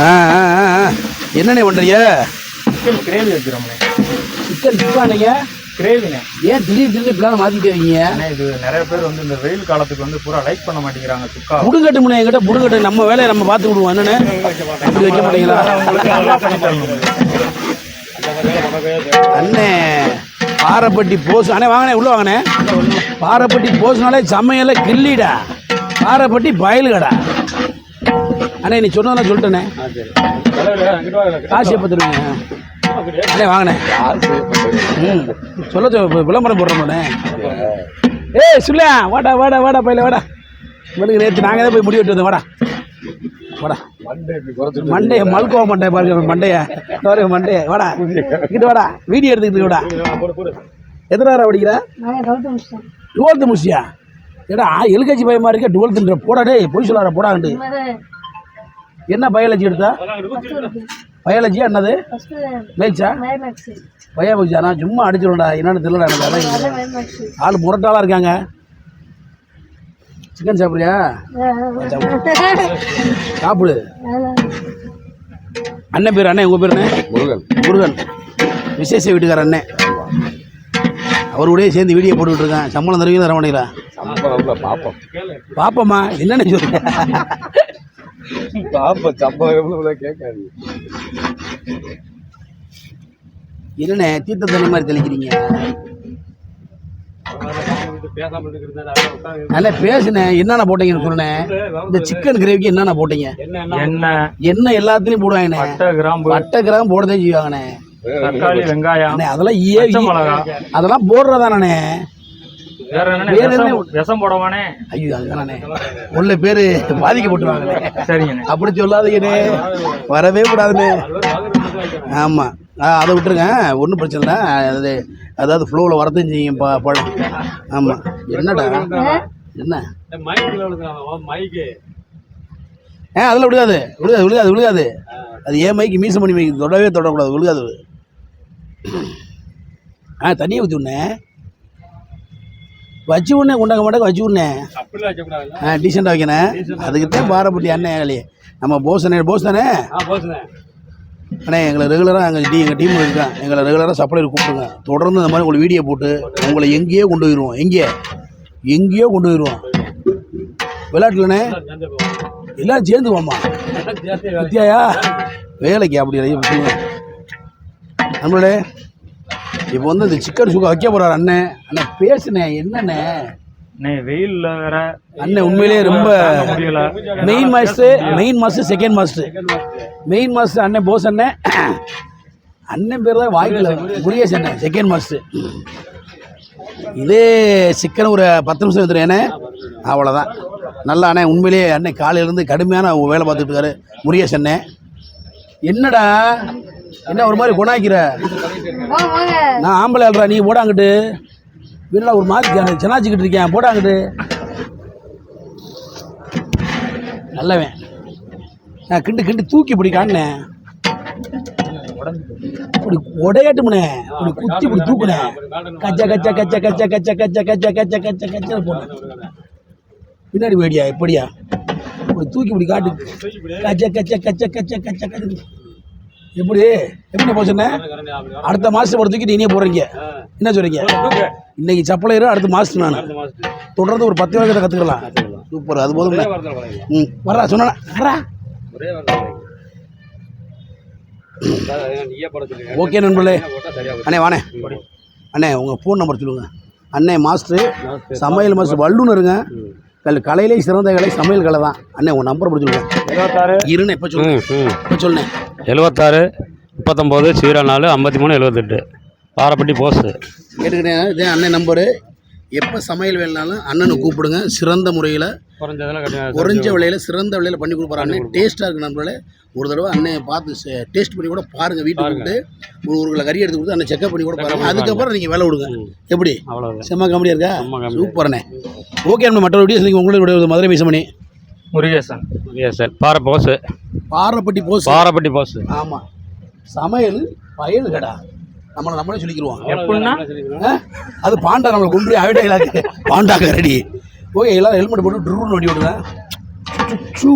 ஆ. என்னண்ணே பண்ணுறீங்க chicken gravy வைக்கிறோம்ண்ணே சிக்கன் டிக்கானீங்க கிரேவிண்ணே ஏன் திடீர் திடீர்னு இப்படிலாம் மாற்றிட்டு இருக்கீங்க அண்ணே இது நிறைய பேர் வந்து இந்த வெயில் காலத்துக்கு வந்து பூரா லைக் பண்ண மாட்டேங்கிறாங்க சுக்கா. புடுங்கட்டு முன்னே என்கிட்ட புடுங்கட்டு நம்ம வேலையை நம்ம பார்த்து விடுவோம். என்னண்ணே? அப்படி வைக்க மாட்டீங்களா? அண்ணே பாறைப்பட்டி போஸ் அண்ணே வாங்கண்ணே உள்ள வாங்கண்ணே. பாறைப்பட்டி போஸ்னாலே சமையல கில்லிடா பாறைப்பட்டி பயலுகடா அண்ணே நீ சொன்னதெல்லாம் சொல்லிட்டேண்ணே காசு எப்போ தருவீங்க? அண்ணே வாங்கண்ணே. ம் சொல்ல விளம்பரம் போடுறோம்ண்ணே ஏய் சொல்ல வாடா வாடா வாடா பையில வாடா. இவனுக்கு நேற்று நாங்கள் தான் போய் முடி வெட்டு வந்தோம் வாடா. வாடா. மண்டைய மல்கோவா மண்டைய பாருங்க மண்டைய. பாருங்க மண்டைய. வாடா. இங்கிட்டு வாடா. வீடியோ எடுத்துக்கிட்டு வாடா. எத்தனை நேரம் படிக்கிற? டுவெல்த்து முடிச்சியா ஏடா எல்கேஜி பயமா இருக்க டுவெல்த்துன்ற போடா டேய் பொய் சொல்லாத போடாண்டு என்ன பயாலஜி எடுத்தா? பயாலஜி என்னது? மேக்ஸ் பயாலஜி நான் சும்மா அடிச்சிடும்டா என்னன்னு தெரியல எனக்கு அதான் ஆள் முரட்டாளாக இருக்காங்க. சிக்கன் சாப்பிட்றியா? சாப்பிடு. அண்ணன் பேர் அண்ணன் உங்கள் பேர் என்ன? முருகன். முருகன். விசேஷ வீட்டுக்கார அண்ணன். அவரோடய சேர்ந்து வீடியோ போட்டுக்கிட்டு இருக்கேன். சம்பளம் தருவீங்க தர மாட்டீங்களா பாப்பம்மா என்னென்ன சொல்லுங்க சம்பளம் கேட்காது. என்னண்ணே தீர்த்த தண்ணி மாதிரி தெளிக்கிறீங்க? நல்லா பேசுனேன் என்னென்ன போட்டீங்கன்னு சொன்னேன் இந்த சிக்கன் கிரேவிக்கு என்னென்ன போட்டீங்க? எண்ணெய். என்ன எல்லாத்துலேயும் போடுவாங்கண்ணே. பட்டை கிராம்பு. பட்டை கிராம் போடதே செய்வாங்கண்ணே. தக்காளி வெங்காயம். அதெல்லாம் அதெல்லாம் போடுறதானே வேற என்னண்ணே வேற என்ன? விஷம் விஷம் போடவானே? ஐயோ அதுதானே உள்ள பேர் பாதிக்கப்பட்டுருவாங்கண்ணே. சரிங்கண்ணே. அப்படி சொல்லாதீங்கண்ணே. வரவே கூடாதுண்ணே. ஆமாம் ஆ அதை விட்டுருங்க. ஒன்றும் பிரச்சனை இல்லை. அது அதாவது ஃப்ளோவில் வரதும் செய்யும் ப பழம். ஆமாம் என்னடா? என்ன? ஆ அதில் விழுகாது. விழுகாது விழுகாது விழுகாது. அது ஏன் மைக்கு மீச மணி மைக்கு தொடவே தொடக்கூடாது. விழுகாது. ஆ தண்ணியை ஊற்றி விட்னே வச்சு விட்னே கொண்டாங்க மாட்டாங்க வச்சு விட்னே ஆ டீசெண்டாக வைக்கணும். அதுக்கு தான் பாரப்பட்டி அண்ணன் ஏகலையே நம்ம போஸ் அண்ணே போஸ் தானே அண்ணே. எங்களை ரெகுலராக எங்கள் டீ எங்கள் டீம் இருக்கான் எங்களை ரெகுலராக சப்ளையர் கூப்பிடுங்க. தொடர்ந்து இந்த மாதிரி உங்களுக்கு வீடியோ போட்டு உங்களை எங்கேயோ கொண்டு போயிடுவோம் எங்கே? எங்கேயோ கொண்டு போயிடுவோம் விளையாட்டுலண்ணே எல்லாம் சேர்ந்து வாமா வித்தியாயா? வேலைக்கு அப்படி சொல்லுங்க நம்மளே இப்போ வந்து இந்த சிக்கன் சுக்கா வைக்க போகிறார் அண்ணன் அண்ணன் பேசுனேன் என்னண்ணே? அண்ணே வெயில்ல வேற. அண்ணன் உண்மையிலேயே ரொம்ப முடியல. Main master main master second master main master அண்ணன் போஸ் அண்ணன் அண்ணன் பேர் தான் வாய்க்கல குரியேஷ் அண்ணன் செகண்ட் மாஸ்டர் இதே சிக்கன் ஒரு பத்து நிமிஷம் வந்துடுறேனே அவ்வளோதான் நல்லா அண்ணன் உண்மையிலேயே அண்ணன் காலையிலேருந்து கடுமையான வேலை பார்த்துட்டு இருக்காரு முருகேஷ் அண்ணன் என்னடா? என்ன ஒரு மாதிரி குணாக்கிற நான் ஆம்பளை ஆள்றா நீ போடாங்கிட்டு வீட்டில் ஒரு மாதிரி சென்னாச்சிக்கிட்டு இருக்கேன் போடாங்கிட்டு நல்லவன் நான் கிண்டு கிண்டு தூக்கி இப்படி காட்டினேன் இப்படி உடையாட்டுமுனே இப்படி குத்தி இப்படி தூக்குனேன் கச்ச கச்ச கச்ச கச்ச கச்ச கச்ச கச்ச கச்ச கச்ச கச்ச போட்டேன் பின்னாடி வேடியா எப்படியா இப்படி தூக்கி இப்படி காட்டு கச்ச கச்ச கச்ச கச்ச கச்ச கச்ச எப்படி? எப்படி சொன்னேன் அடுத்த மாதம் ஒரு தூக்கிட்டு இனியே போடுறீங்க. என்ன சொல்றீங்க? இன்னைக்கு சப்பளையரும் அடுத்த மாதம் நான். தொடர்ந்து ஒரு பத்து வருஷத்தை கற்றுக்கலாம் சூப்பர் அது போதும் ம் வர்றா சொன்னா. வர்றா. ஓகே நண்பர்களே. அண்ணே வாண்ணே. அண்ணே உங்கள் ஃபோன் நம்பர் சொல்லுங்கள் அண்ணே மாஸ்டர் சமையல் மாஸ்டர் வல்லுனருங்க கல் கலையிலே சிறந்த கலை சமையல் கலை தான். அண்ணே உங்கள் நம்பர் எழுபத்தாறு இருண்ணே இப்போ சொல்லுங்க. இப்போ சொல்லுண்ணே. எழுபத்தாறு முப்பத்தொம்போது சீரோ நாலு ஐம்பத்தி மூணு எழுபத்தெட்டு பாரப்பட்டி போஸ்ட்டு கேட்டுக்கிட்டேன் இதே அண்ணன் நம்பரு. எப்போ சமையல் வேலைனாலும் அண்ணனை கூப்பிடுங்க. சிறந்த முறையில் குறைஞ்சதெல்லாம் குறைஞ்ச விலையில் சிறந்த விலையில் பண்ணி கொடுப்பாரு அண்ணன். டேஸ்ட்டாக இருக்கு நண்பர்களே. ஒரு தடவை அண்ணன் பார்த்து டேஸ்ட் பண்ணி கூட பாருங்கள் வீட்டுக்கு கூப்பிட்டு. ஒரு ஒரு கிலோ கறி எடுத்து கொடுத்து அண்ணன் செக்அப் பண்ணி கூட பாருங்க. அதுக்கப்புறம் நீங்கள் வேலை விடுங்க எப்படி? செம்ம காமெடியாக இருக்கா. சூப்பர்ண்ணே ஓகே நம்ம மற்ற வீடியோஸ் நீங்கள் உங்களுடைய மதுரை பேசமணி முருகேசன். சார் பாறை போஸு பாரப்பட்டி போஸ். பாரப்பட்டி போஸு. ஆமாம் சமையல் பயல் கடா நம்மளை நம்மளே சொல்லிக்கிருவோம். எப்படின்னா? அது பாண்டா நம்மளை கொண்டு போய் அவிடையிலாக்கு பாண்டா கரடி. ஓகே எல்லாரும் ஹெல்மெட் போட்டு ட்ரூன் வண்டி விடுங்க சூ.